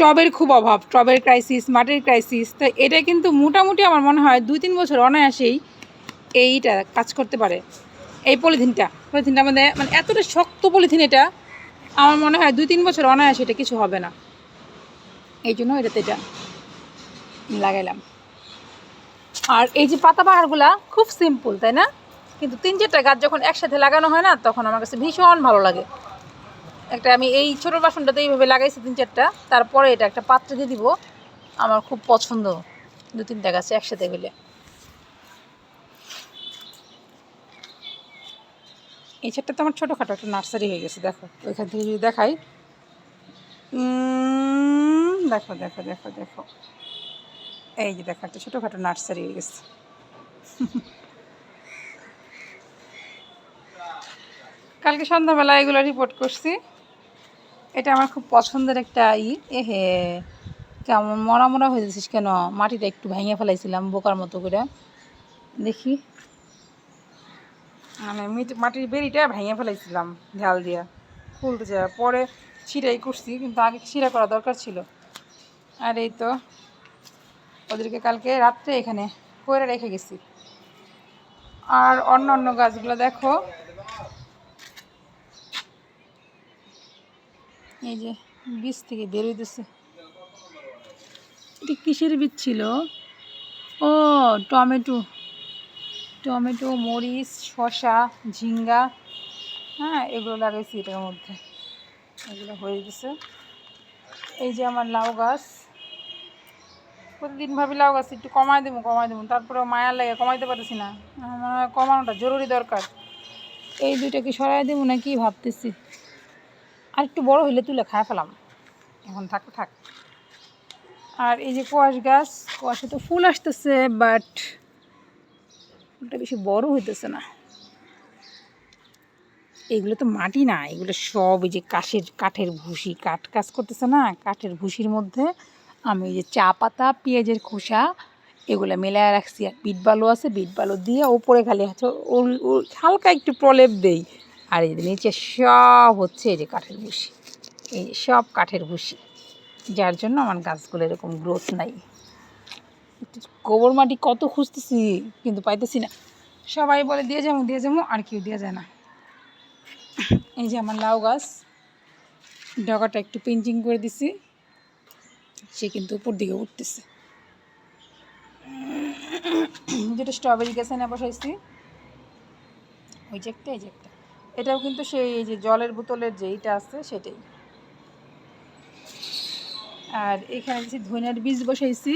টবের খুব অভাব, টবের ক্রাইসিস মাটির ক্রাইসিস তো এটা কিন্তু মোটামুটি আমার মনে হয় দুই তিন বছর অনায়াসেই এইটা কাজ করতে পারে। এই পলিথিনটা পলিথিনটা আমাদের মানে এতটা শক্ত পলিথিন এটা, আমার মনে হয় দুই তিন বছর অনায়াসে এটা কিছু হবে না। এই জন্য এটাতে এটা লাগাইলাম। আর এই যে পাতা বাহারগুলা খুব সিম্পল তাই না? কিন্তু তিন চারটা গাছ যখন একসাথে লাগানো হয় না, তখন আমার কাছে ভীষণ ভালো লাগে। একটা আমি এই ছোটো বাসনটাতে এইভাবে লাগাইছি তিন চারটা। তারপরে এটা একটা পাত্রে দিয়ে দিব। আমার খুব পছন্দ। দু তিনটা গাছে একসাথে হইলে এই চারটা তো আমার ছোটোখাটো একটা নার্সারি হয়ে গেছে, দেখো। ওইখান থেকে যদি দেখাই। দেখো দেখো দেখো দেখো। এই যে দেখো, একটা ছোটোখাটো নার্সারি হয়ে গেছে। কালকে সন্ধ্যাবেলা এগুলো রিপোর্ট করছি। এটা আমার খুব পছন্দের একটা ই। এ হে কেমন মরা মরা হয়ে যাচ্ছিস কেন? মাটিটা একটু ভেঙে ফেলাইছিলাম বোকার মতো করে। দেখি। মানে মিট- মাটির বেরিটা ভেঙে ফেলাইছিলাম ঝাল দিয়া। খুলতে যায় পরে ছিঁড়াই করছি, কিন্তু আগে ছিঁড়া করা দরকার ছিল। আর এই তো, ওদেরকে কালকে রাত্রে এখানে করে রেখে গেছি। আর অন্য অন্য গাছগুলো দেখো। এই যে বীজ থেকে বেরোইতেছে এটি কিসের বীজ ছিল? ও, টমেটো। টমেটো, মরিচ, শসা, ঝিঙ্গা। হ্যাঁ এগুলো লাগাইছি এটার মধ্যে। এগুলো হয়ে গেছে। এই যে আমার লাউ গাছ। প্রতিদিন ভাবি লাউ গাছ একটু কমাই দেবো কমাই দেবো। তারপরে মায়া লাগে, কমাইতে পারতেছি না। কমানোটা জরুরি দরকার। এই দুইটা কি সরাই দেবো না কি ভাবতেছি। আর একটু বড় হইলে তুলে খায় ফেলাম। এখন থাক থাক। আর এই যে কোয়াশ গাছ, কোয়াশে তো ফুল আসতেছে বাট ফুলটা বেশি বড় হইতেছে না। এগুলো তো মাটি না, এগুলো সব এই যে কাঠের কাঠের ভুসি। কাঠ কাজ করতেছে না, কাঠের ভুসির মধ্যে আমি এই যে চা পাতা, পেঁয়াজের খোসা, এগুলো মেলায় রাখছি। আর বিট বালু আছে, বিট বালু দিয়ে ওপরে খালি ওল- হালকা একটু প্রলেপ দেই। আর এই নিচে সব হচ্ছে এই যে কাঠের ভুসি। এই সব কাঠের ভুসি। যার জন্য আমার গাছগুলো এরকম গ্রোথ নাই। গোবর মাটি কত খুঁজতেছি, কিন্তু পাইতেছি না। সবাই বলে দিয়ে যাব দিয়ে যাব, আর কেউ দেওয়া যায় না। এই যে আমার লাউ গাছ, ডগাটা একটু পিঞ্চিং করে দিছি। সে কিন্তু উপর দিকে উঠতেছে। যেটা স্ট্রবেরি গাছে না বসাইছি। ওই যে একটা, এই যে একটা। এটাও কিন্তু সেই যে জলের বোতলের যে এইটা আছে সেটাই। আর এখানে যে ধনিয়ার বীজ বসাইছি,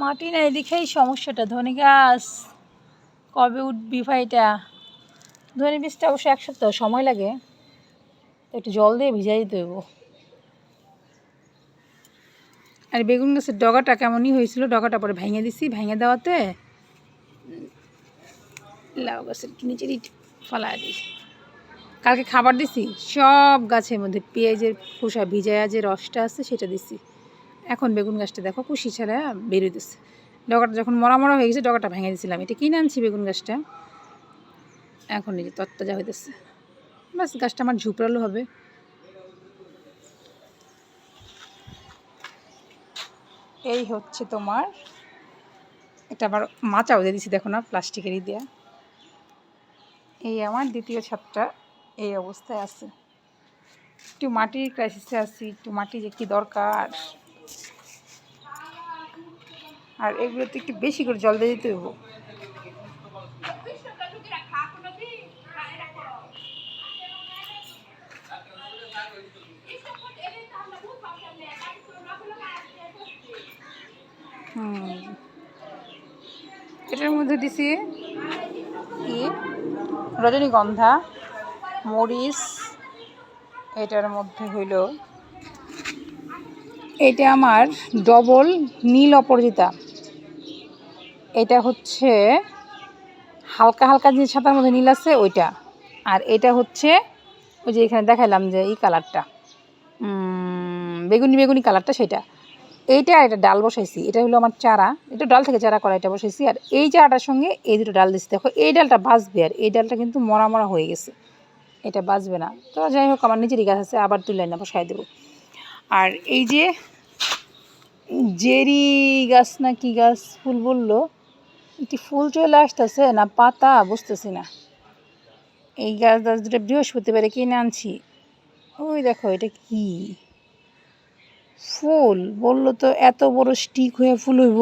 মাটি নাই দেখেই সমস্যাটা, ধনে গাছ, কবে উঠবি ভাইটা? ধনে বীজটা অবশ্য এক সপ্তাহ সময় লাগে একটু জল দিয়ে ভিজাই হইব। আর বেগুন গাছের ডগাটা কেমনই হয়েছিল, ডগাটা পরে ভেঙে দিছি, ভেঙে দেওয়াতে লাউ গাছের নিচের ফালাই দিই কালকে খাবার দিছি, সব গাছের মধ্যে পেঁয়াজের খোসা ভিজায়া যে রসটা আছে, সেটা দিছি। এখন বেগুন গাছটা দেখো, কুশি ছাড়া বেরোইতেছে ডগাটা যখন মরা মরা হয়ে গেছে, ডগাটা ভেঙে দিয়েছিলাম এটা কিনে আনছি বেগুন গাছটা। এখন এই যে তত্তাজা হইতেছে। বাস, গাছটা আমার ঝুপড়ালো হবে। এই হচ্ছে তোমার, এটা আবার মাচাও দিয়ে দিছি, দেখো না, প্লাস্টিকেরই দেয়া। এই আমার দ্বিতীয় ছাদটা এই অবস্থায় আছে। একটু মাটির ক্রাইসিসে আছি, একটু মাটি যে কি দরকার? আর এগুলোতে একটু বেশি করে জল দিয়ে দিতে হুম। এটার মধ্যে দিছি কি রজনীগন্ধা, মরিচ, এটার মধ্যে হইল, এটা আমার ডবল নীল অপরাজিতা। এটা হচ্ছে হালকা হালকা যে ছাতার মধ্যে নীল আছে ওইটা। আর এটা হচ্ছে ওই যে এখানে দেখালাম যে এই কালারটা বেগুনি বেগুনি কালারটা সেটা। এইটা এটা ডাল বসাইছি, এটা হলো আমার চারা। এটা ডাল থেকে চারা করা এটা বসাইছি, আর এই চারাটার সঙ্গে এই দুটো ডাল দিচ্ছি দেখো, এই ডালটা বাঁচবে, আর এই ডালটা কিন্তু মরা মরা হয়ে গেছে। এটা বাঁচবে না। তো যাই হোক, আমার নিজেরই গাছ আছে, আবার তুলে না বসাই দেবো। আর এই যে জেরি গাছ না কি গাছ ফুল বলল? একটি ফুল চলে আসতেছে না পাতা? বুঝতেছি না। এই গাছ গাছ দুটো বৃহস্পতিবারে কিনে আনছি। ওই দেখো, এটা কি? ফুল, বলল তো এত বড় স্টিক হয়ে ফুল হইব।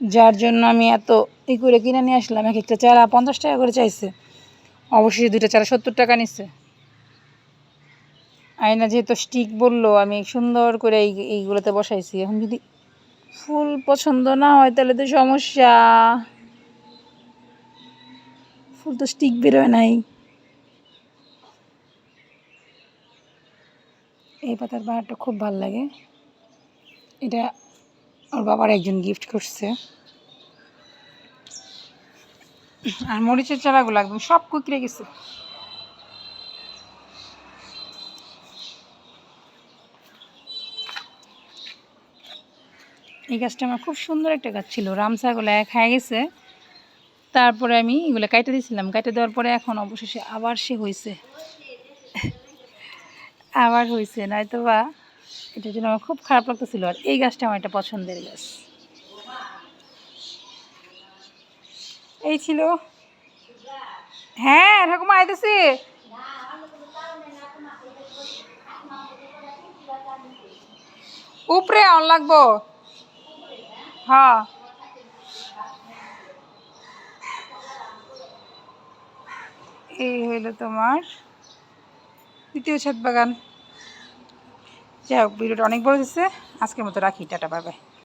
যার জন্য আমি এত ই করে কিনে নিয়ে আসলাম, এক একটা চারা পঞ্চাশ টাকা করে চাইছে। অবশ্যই দুইটা চারা সত্তর টাকা নিচ্ছে আয়না যেহেতু স্টিক বলল, আমি সুন্দর করে এই, এইগুলোতে বসাইছি। এখন যদি ফুল পছন্দ না হয়, তাহলে তো সমস্যা। ফুল তো স্টিক বেরোয় নাই। এই পাতার বাহারটা খুব ভালো লাগে। এটা ওর বাবার একজন গিফট করছে। আর মরিচের চারাগুলো একদম সব কুকড়ে গেছে। এই গাছটা আমার খুব সুন্দর একটা গাছ ছিল। রামসাগুলো খায় গেছে। তারপরে আমি এগুলো কাইটে দিয়েছিলাম কাইটে দেওয়ার পরে এখন অবশেষে আবার সে হয়েছে আবার হয়েছে নয়তো বা এটার জন্য আমার খুব খারাপ লাগতেছিল। আর এই গাছটা আমার একটা পছন্দের গাছ। এই ছিল। হ্যাঁ এরকম আইতেছি। উপরে অন লাগবো। হ্যাঁ এই হইল তোমার দ্বিতীয় ছাদ বাগান। যাই হোক ভিডিওটা অনেক বড় হয়েছে। আজকের মতো রাখি টাটা বাই।